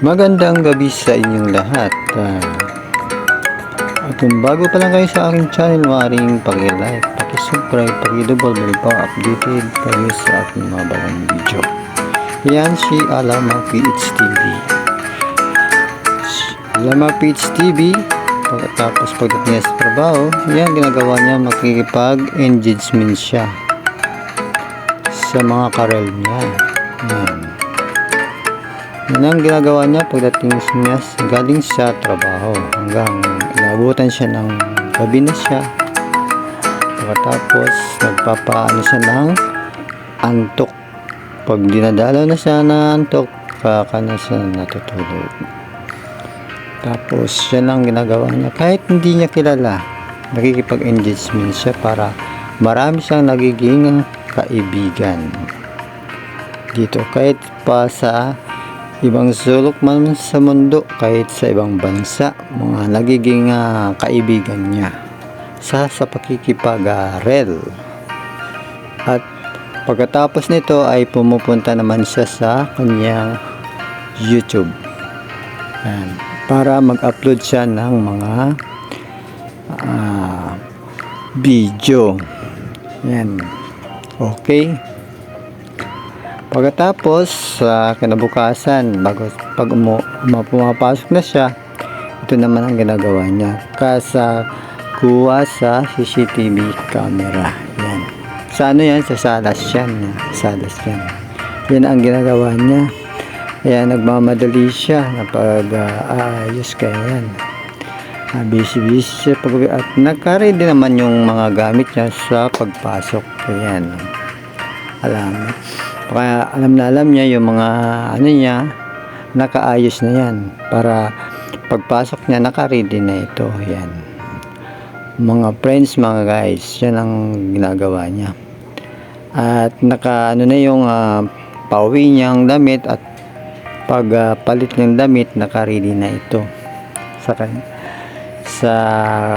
Magandang gabi sa inyong lahat. Ah, at kung bago pa lang kayo sa aking channel, maaaring pag-like, pag-subscribe, pag-double bell pa updated kayo sa aking mga bagong video. Yan si Alama PH TV. Alama PH TV, pagkatapos pagdating sa trabaho, yan ginagawa niya makikipag-engagement siya sa mga karel niya. Yan. Yan ang ginagawa niya pagdating niya galing sa trabaho hanggang inabutan siya ng gabi na siya. Pagkatapos nagpapaano siya ng antok. Pag dinadalaw na siya na antok, kaka na siya natutulog. Tapos siya lang ginagawa niya kahit hindi niya kilala. Nakikipag-engagement siya para marami siyang nagiging kaibigan. Dito kahit pa sa ibang sulok man sa mundo kahit sa ibang bansa mga nagiging ah, kaibigan niya sa sa pakikipagarel. At pagkatapos nito ay pumupunta naman siya sa kanyang YouTube. Yan. para mag-upload siya ng mga ah, video. Yan okay Pagkatapos, sa kinabukasan, bago pag umu, uma- pumapasok na siya, ito naman ang ginagawa niya. Kasa kuha sa CCTV camera. Yan. Sa ano yan? Sa salas yan. Salas yan. Yan ang ginagawa niya. Kaya nagmamadali siya na pag-aayos kaya yan. Ah, busy-busy siya pag at nagka-ready naman yung mga gamit niya sa pagpasok. Ayan. Alam. Kaya alam na alam niya yung mga ano niya, nakaayos na yan. Para pagpasok niya, naka-ready na ito. Yan. Mga friends, mga guys, yan ang ginagawa niya. At naka ano na yung ah, pauwi niyang damit at pag ah, palit ng damit, naka-ready na ito. Sa sa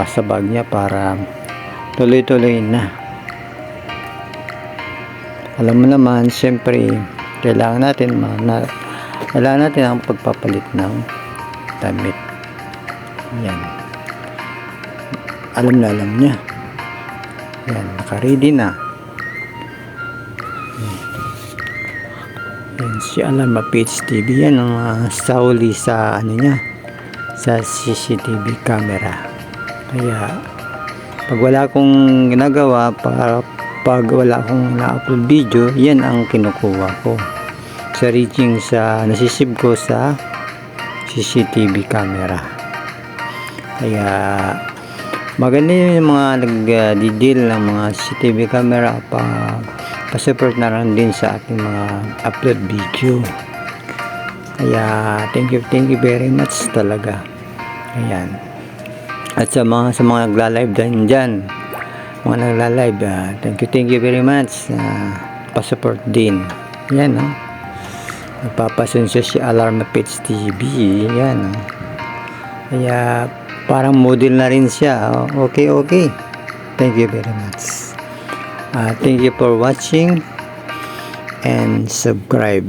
sa bag niya para tuloy-tuloy na alam mo naman, siyempre, kailangan natin, ma- na, kailangan natin ang pagpapalit ng damit. Yan. Alam na alam niya. Yan, naka-ready na. Yan, si Alarma Page TV. Yan ang uh, sauli sa, ano niya, sa CCTV camera. Kaya, pag wala akong ginagawa para pag wala akong na-upload video, yan ang kinukuha ko. Sa reaching sa nasisib ko sa CCTV camera. Kaya maganda yung mga nag-deal ng mga CCTV camera pa pa-support na lang din sa ating mga upload video. Kaya thank you, thank you very much talaga. Ayan. At sa mga sa mga nagla-live din dyan, mga nagla-live, ah, thank you, thank you very much. Uh, pa-support din. Yan, no? Nagpapasunsyo si Alarma Pets TV. Yan, no? Kaya, parang model na rin siya. Oh, Okay, okay. Thank you very much. Ah, thank you for watching and subscribe.